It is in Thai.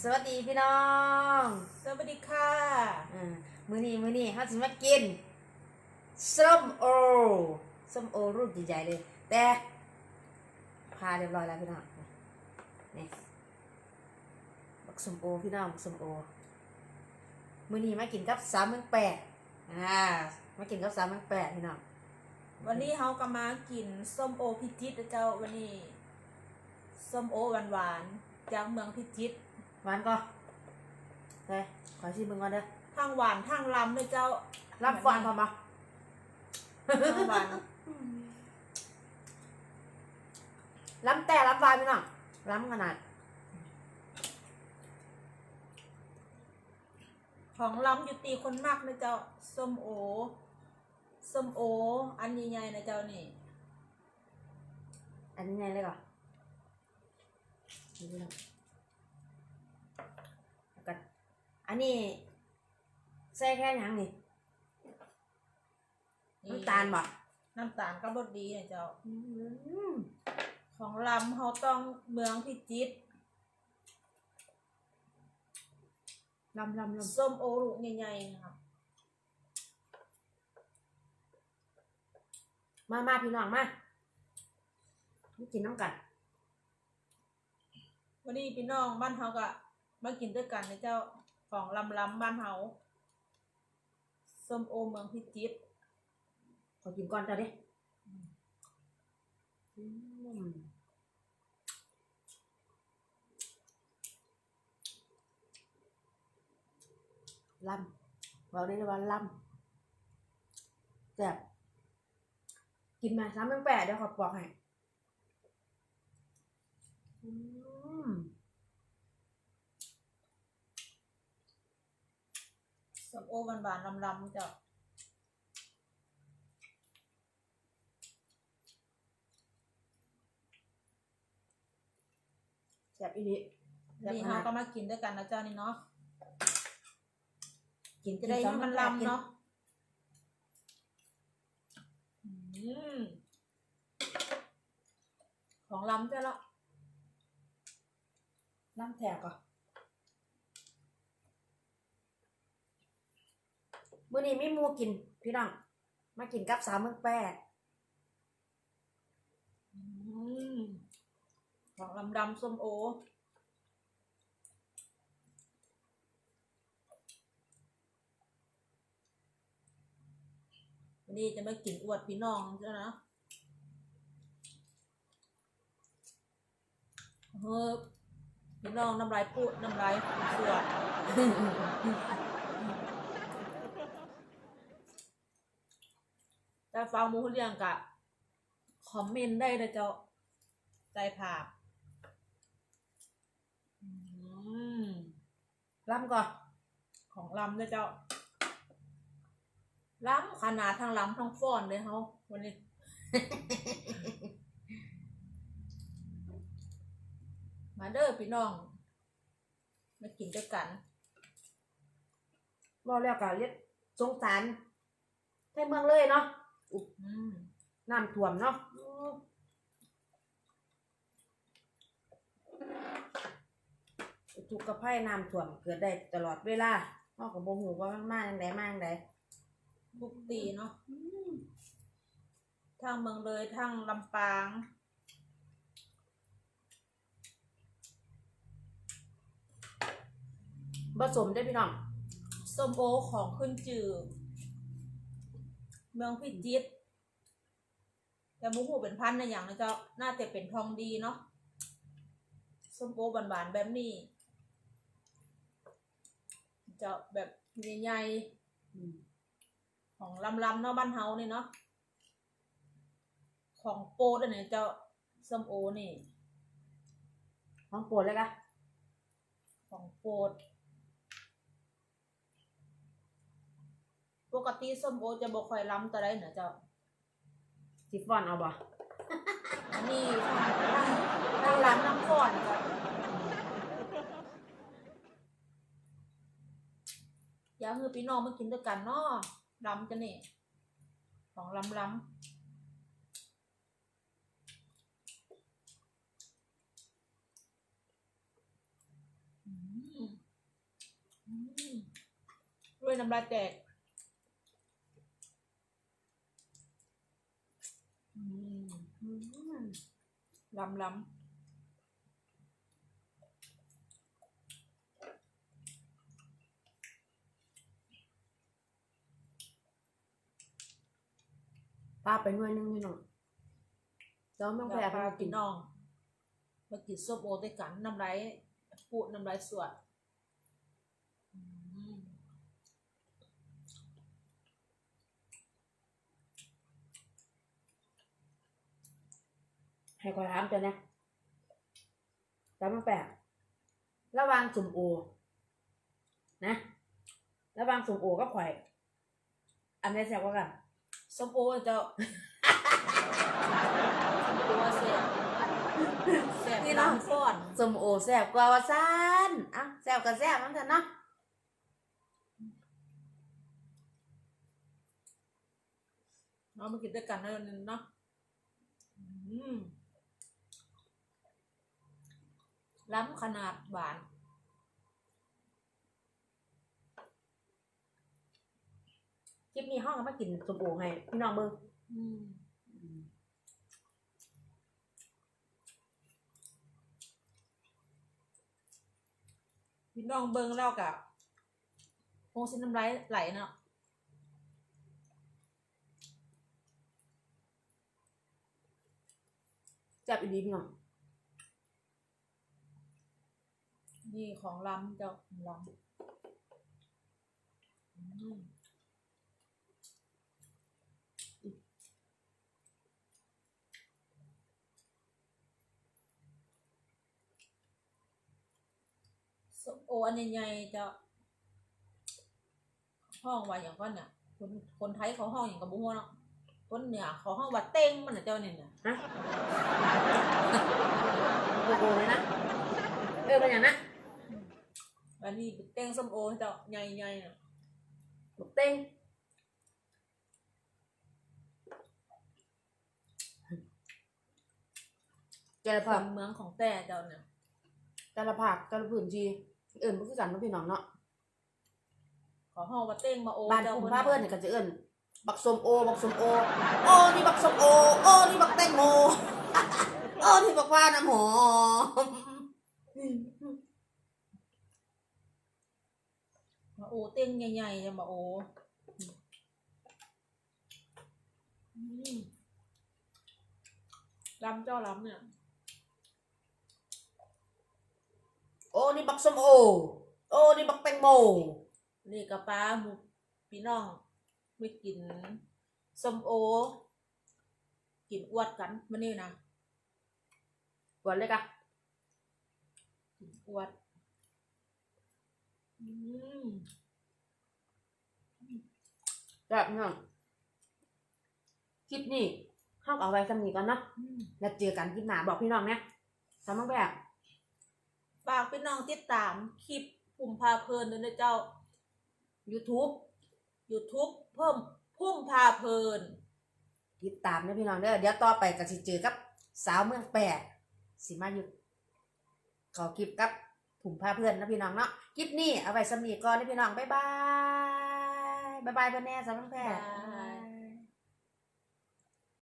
สวัสดีพี่น้องสวัสดีค่ะอ่ามื้อนี้มื้อนี้เฮาสิมากินส้มโอส้มโอรูปใหญ่ๆเลย แต่พาเรียบร้อยแล้วพี่น้องนี่บักส้มโอพี่น้องบักส้มโอมื้อนี้มากินกับสามเมืองแปดอ่ามากินกับสามเมืองแปดพี่น้องวันนี้เฮาก็มากินส้มโอพิจิตรนะเจ้าวันนี้ส้มโอหวานๆจากเมืองพิจิตร หวานก็ไปขอชิมมึงก่อนเด้อทั้งหวานทั้งลำเลยเจ้ารับฟันพอมาทั้งหวานล้ำแต่ล้ำวานพี่น้องล้ำขนาด ของลำอยู่ตีคนมากนะเจ้าส้มโอส้มโอ อันใหญ่ๆนะเจ้านี่ อันนี้ไงเลยก่อนนี่พี่น้องแล้วกัน อันนี้ใส่แค่หยังนี่น้ำตาลบ่น้ำตาลก็รสดีนะเจ้า อืมของลำเขาต้องเมืองพิจิตรลำลำลส้มโอลูกใหญ่ๆนะครับำมามาพี่น้องมามากินน้ำกันวันนี้พี่น้องบ้านเฮาก็มากินด้วยกันนะเจ้า ของลำลำบ้านเฮาส้มโอเมืองพิจิตรขอกินก่อนเจ้าดิอืมลำบอกได้เลยว่าลำแซ่บกินมาสามเป็นแปดเดี๋ยวขอบอกให้อืม ส้มโอหวานๆลำลำเจ้าแซ่บอีหลีแซ่บนี่ขเฮานาดก็มากินด้วยกันนะเจ้านี่เนาะกินจะได้กิให้สองมันแปดกิลำเนาะอืมของลำเจ้าละน้ำแถบก่อน มื้อนี้มีหมูกิน พี่น้อง มากินกับสามเมืองแปดอืมของลำดำส้มโอ วันนี้จะมากินอวดพี่น้องเจ้านะเฮ้อพี่น้องน้ำลายปูดน้ำลายสวดแต่ ฟังหมูเรียงกะคอมเมนต์ได้เลยเจ้าใจผาบล้ำก่อนของล้ำเลยเจ้าล้ำขนาดทั้งล้ำทั้งฟ้อนเลยเขาวันนี้มาเด้อพี่น้องมากินด้วยกันบอกแล้วก็เรียกสงสารให้เมืองเลยเนาะ อืมน้ำท่วมเนาะทุกข์กับภัยน้ำท่วมเกิดได้ตลอดเวลาเฮาก็บ่ฮู้ว่ามันมาจังไดมาจังไดทุกตีเนาะทางเมืองเลยทางลำปางบ่สมได้อพี่น้องส้มโอของขึ้นจือ เมืองพิจิตรแต่หมูหูเป็นพันธุ์ในะอย่างนะเจ้าน่าจะเป็นทองดีเนาะส้มโอบานๆแบบนี้เจ้าแบบใหญ่อืมๆของลำๆเนาะบ้านเฮานี่เนาะของโปรดอันนี้เจ้าส้มโอนี่ของโปรดเลยกะของโปรด ปกติส้มโอจะบ่ค่อยล้ำแต่ได้เนาะเจ้าสิฟอนเอาบ่อันนี้ทางร้านน้ำก่อนครับอยากให้พี่น้องมากินด้วยกันเนาะลำกันนี่ของลำลำอืมมอืมด้วยน้ำลายแตกอืม อืม ล้ำล้ป้าไปหน่วยหนึงพี่น้องแล้วำแม่งแบแพ้บไปพากิพี่นน้องมากินส้มโอด้วยกันน้ำลายปูน้ำลายสวด ให้คอยถามเจ้านะแล้วแม่งแพ้ระหว่างสุ่มโอ นะ ระหว่างสุ่มโอกับข่อย อันไหนี้แซ่บกว่ากันส้มโอเจ้าตัวเสียเสียนี่เนาะน้ำฟ้อนสุ่มโอแซ่บกว่าว่าซ่านอะแซ่บก็แซ่บมันเถอะเนาะเรามากินด้วยกันนะวันนึงเนาะอืม ล้ำขนาดหวาน คลิปนี้ห้องก็มากินสมโอให้พี่น้องเบิงอืมพี่น้องเบิ้งแล้วกะโอ้สินน้ำลายไหลเนาะแซ่บอีหลีพี่น้อง นี่ของล้ำเจ้าของล้ำอืมส้มโออันใหญ่ๆเจ้าห้องว่าอย่างก็เนี่ยคนคนไทยเขาห้องอย่างกับบุ้งเนาะคนเหนือเขาห้องว่าเต้งมันนะเจ้าเนี่ยน่ะฮะโกโก้เลยนะ เออเป็นอย่างนะ อันนี้เป็นเต้งส้มโอเจ้าใหญ่ๆน่ะบุกเต้งแต่ละคภาคนเมืองของแต่เจ้าเนี่ยแต่ละภาคแต่ละพื้นที่เอิ้นบ่คือกันเนาะพี่น้องเนาะขอห้องว่าเต้งมาโอบ้านเจ้ากลุ่มพาเพื่อนเนี่ยก็จะเอิ้นบักสมโอ บักสมโอ โอนี่บักสมโอ โอนี่บักแตงโม โอนี่บักว่าน้ำหอม มาโอเต้งใหญ่ๆจะมาโออืมล้ำเจ้าล้ำเนี่ย โอนี่บักสมโอ โอนี่บักแตงโม นี่กับป้าหมูพี่น้องไม่กินส้มโอ กินอวดกันมานี่นะกวนเลยกะกินอวดอืม แบบนี้คลิปนี้เข้าเอาไว้สำนีก่อนเนาะอืมแล้วเจอกันคลิปหน้าบอกพี่น้องเนี่ยทำบ้างแบบฝากพี่น้องติดตามคลิปปุ่มพาเพลินด้วยนะเจ้า YouTube YouTube เพิ่มพุ่มพาเพลิน ติดตามนะพี่น้องเด้อเดี๋ยวต่อไปก็สิเจอกับสาวเมืองแปดสิมาอยู่ขอคลิปกับ ผุ่มพาเพื่อนนะพี่น้องเนาะคลิปนี้เอาไว้สมีก่อนนะพี่น้องบ๊ายบายบ๊ายบายเพื่อนแน่สาวเมืองแพ